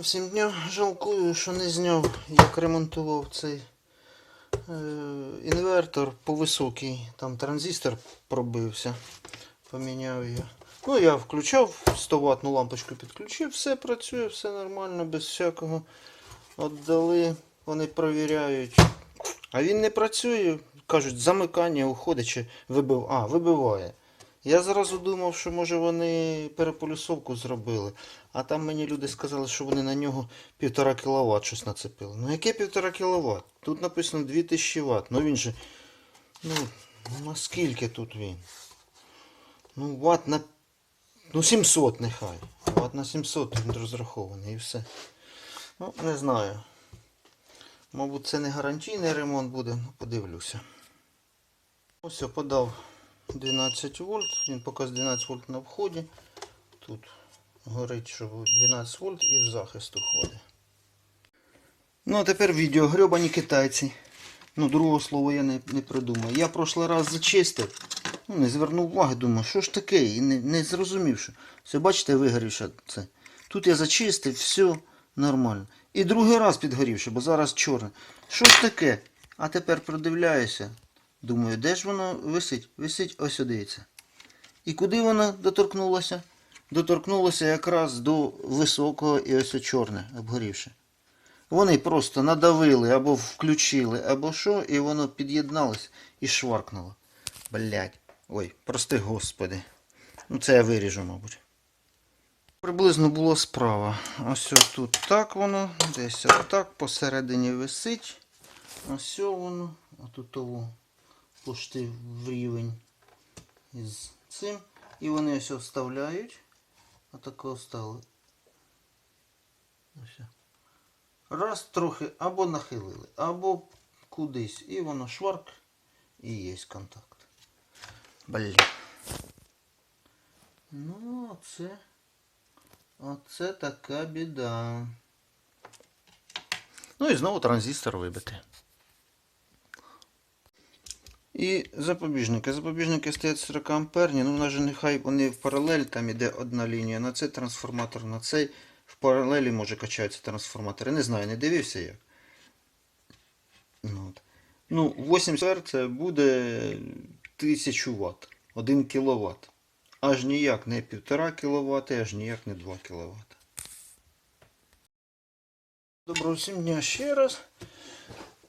Всім дня жалкую, що не зняв, як ремонтував цей е, інвертор по високій. Там транзистор пробився. Поміняв його. Ну, я включав 100 ваттну лампочку підключив, все працює, все нормально, без всякого. Отдали, вони провіряють. А він не працює. Кажуть, замикання уходить чи вибив. А, вибиває. Я зразу думав, що може вони переполюсовку зробили. А там мені люди сказали, що вони на нього 1,5 кВт щось нацепили. Ну яке 1,5 кВт? Тут написано 2000 Вт. Ну він же. Ну, наскільки тут він? Ну, ватт на. Ну, 700 нехай. Ватт на 700 він розрахований і все. Ну, не знаю. Мабуть, це не гарантійний ремонт буде, ну подивлюся. Ось я подав 12 вольт. Він показує 12 вольт на вході. Тут горить, що 12 вольт і в захист уходить. Ну, а тепер відео. Грьобані китайці. Ну, другого слова я не, не придумав. Я прошлий раз зачистив. Ну, не звернув уваги, думаю, що ж таке? І не, не зрозумів, що. Все, бачите, вигорівше це. Тут я зачистив, все нормально. І другий раз підгорівши, бо зараз чорне. Що ж таке? А тепер продивляюся. Думаю, де ж воно висить? Висить, ось дивіться. І куди воно доторкнулося? Доторкнулося якраз до високого і ось чорне, обгорівши. Вони просто надавили або включили, або що, і воно під'єдналось і шваркнуло. Блять. Ой, прости господи. Ну це я виріжу, мабуть. Приблизно було справа. Ось тут так воно, десь отак, посередині висить. Ось воно, а того пошти в рівень із цим. І вони ось вставляють. Отако. Ось. Раз трохи або нахилили, або кудись. І воно шварк і є контакт. Блін. Ну, оце. Оце така біда. Ну і знову транзистор вибити. І запобіжники. Запобіжники стоять 40 амперні. Ну, ж нехай вони в паралель, там іде одна лінія. На цей трансформатор, на цей. В паралелі може качаються трансформатори. Не знаю, не дивився як. Ну, от. ну 80 Р це буде 1000 Вт. 1 кВт. Аж ніяк не 1,5 кВт, аж ніяк не 2 кВт. Доброго всім дня ще раз.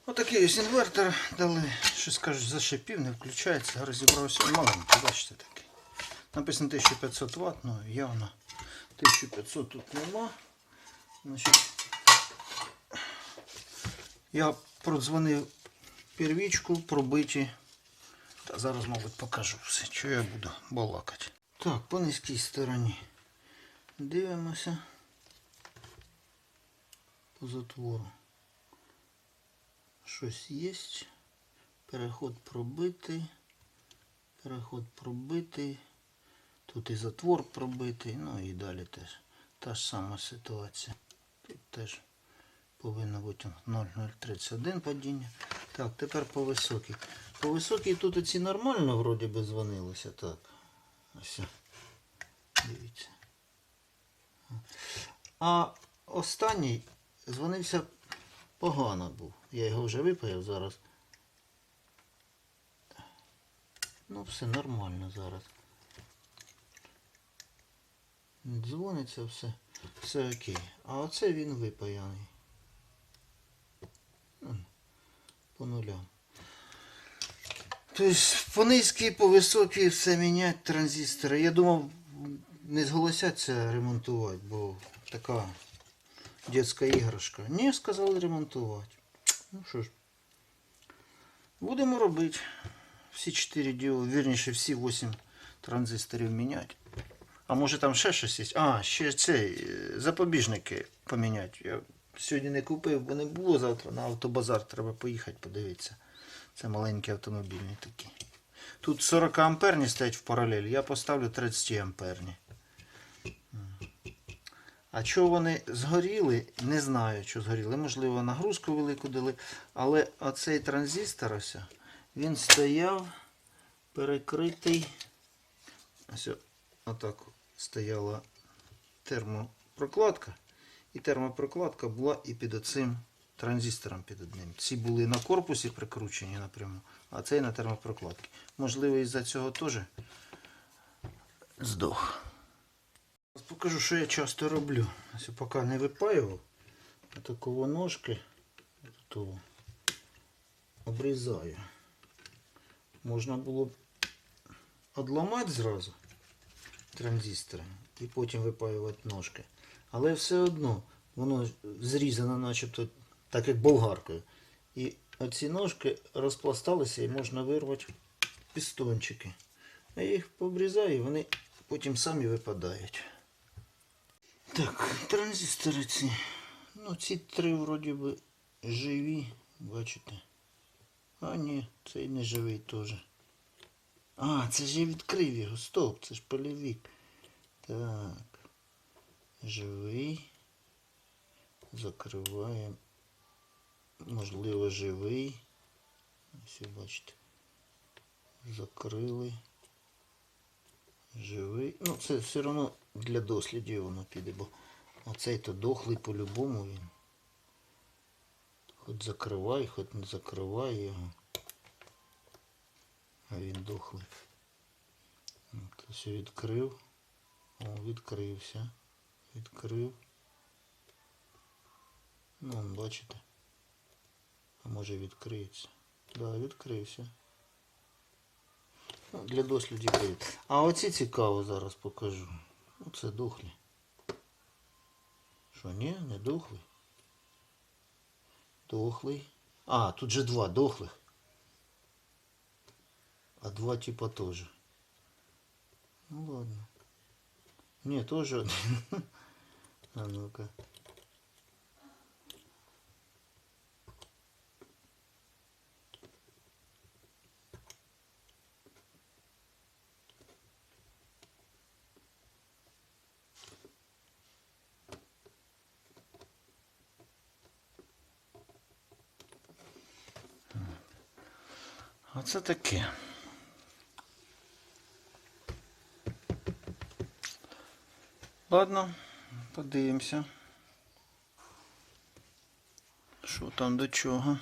Отакий ось інвертор дали. Щось кажуть, зашипів, не включається. Розібрався маленький, бачите такий. Написано 1500 Вт, ну явно 1500 тут нема. Значить, я продзвонив первічку, пробиті. Та зараз, мабуть, покажу все, що я буду балакати. Так, по низькій стороні. Дивимося по затвору. Щось є. Переход пробитий. Переход пробитий. Тут і затвор пробитий, ну і далі теж. Та ж сама ситуація. Тут теж повинно бути 0,031 падіння. Так, тепер по високій. По високій тут оці нормально вроді би дзвонилося. Так. Ось. Дивіться. А останній дзвонився погано був. Я його вже випаяв зараз. Ну, все нормально зараз. Дзвониться все. Все окей. А оце він випаяний. По нулям. Тобто по низькій, по високій все міняти транзистори. Я думав, не зголосяться ремонтувати, бо така дитяча іграшка. Ні, сказали ремонтувати. Ну що ж, будемо робити. Всі 4 діоди, вірніше, всі 8 транзисторів міняти. А може там ще щось є? А, ще цей е, запобіжники поміняти. Я сьогодні не купив, бо не було завтра на автобазар треба поїхати подивитися. Це маленькі автомобільні такі. Тут 40 амперні стоять в паралель, я поставлю 30 амперні. А чого вони згоріли, не знаю, що згоріли. Можливо, нагрузку велику дали. Але оцей транзистор ось, він стояв перекритий. Ось отак стояла термопрокладка. І термопрокладка була і під оцим транзистором під одним. Ці були на корпусі прикручені напряму, а цей на термопрокладці. Можливо, із-за цього теж здох. Покажу, що я часто роблю. Ось поки не випаював, а такого ножки обрізаю. Можна було б одламати зразу транзистори і потім випаювати ножки. Але все одно воно зрізано начебто так як болгаркою. І оці ножки розпласталися і можна вирвати пістончики. Я їх пообрізаю, і вони потім самі випадають. Так, транзистори ці. Ну, ці три вроді би живі, бачите. А ні, цей не живий теж. А, це ж я відкрив його. Стоп, це ж полівік. Так. Живий. Закриваємо. Можливо, живий. Ось бачите. Закрили. Живий. Ну, це все одно для дослідів воно піде, бо оцей то дохлий по-любому він. Хоч закривай, хоч не закривай його. А він дохлий. От, відкрив. О, відкрився. Відкрив. Ну, бачите. А може відкриється. Да, відкрився. Ну, для дослідів. А оці цікаво зараз покажу. Оце дохлі. Що, ні, не дохлий? Дохлий. А, тут же два дохлих. А два типа тоже. Ну ладно. Не, тоже один. А ну-ка. Оце таке. Ладно, подивимося. Що там до чого?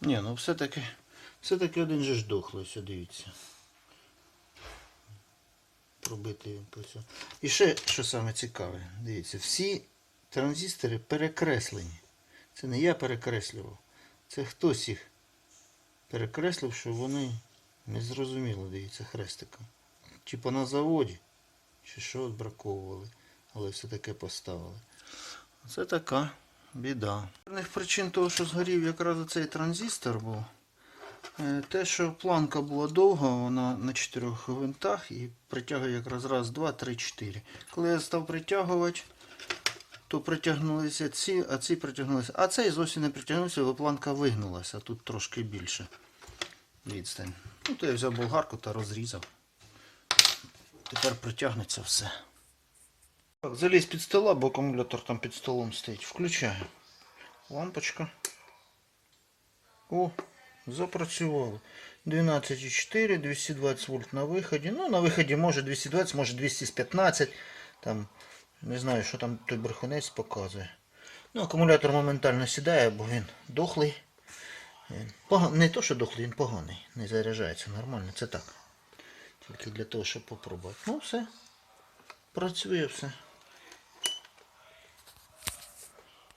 Ні, ну все-таки, все-таки один же ж дохлий, ось дивіться. Пробити він по цьому. І ще, що саме цікаве, дивіться, всі транзистори перекреслені. Це не я перекреслював. Це хтось їх перекреслив, що вони не зрозуміло, дивіться, хрестиком. Типа на заводі. Чи що відбраковували, але все таке поставили. Це така біда. Одних причин того, що згорів якраз оцей транзистор був. е, Те, що планка була довга, вона на чотирьох гвинтах і притягує якраз раз, два, три, чотири. Коли я став притягувати, то притягнулися ці, а ці притягнулися. А цей зовсім не притягнувся, бо планка вигнулася. Тут трошки більше відстань. Ну, то я взяв болгарку та розрізав. Тепер притягнеться все. Так, залізь під стола, бо акумулятор там під столом стоїть. Включаю. Лампочка. О, запрацювало. 12,4, 220 вольт на виході. Ну, на виході може 220, може 215. Там, не знаю, що там той брехунець показує. Ну, акумулятор моментально сідає, бо він дохлий. Не то, що дохлий, він поганий. Не заряджається нормально. Це так. Тільки для того, щоб попробувати. Ну, все. Працює все.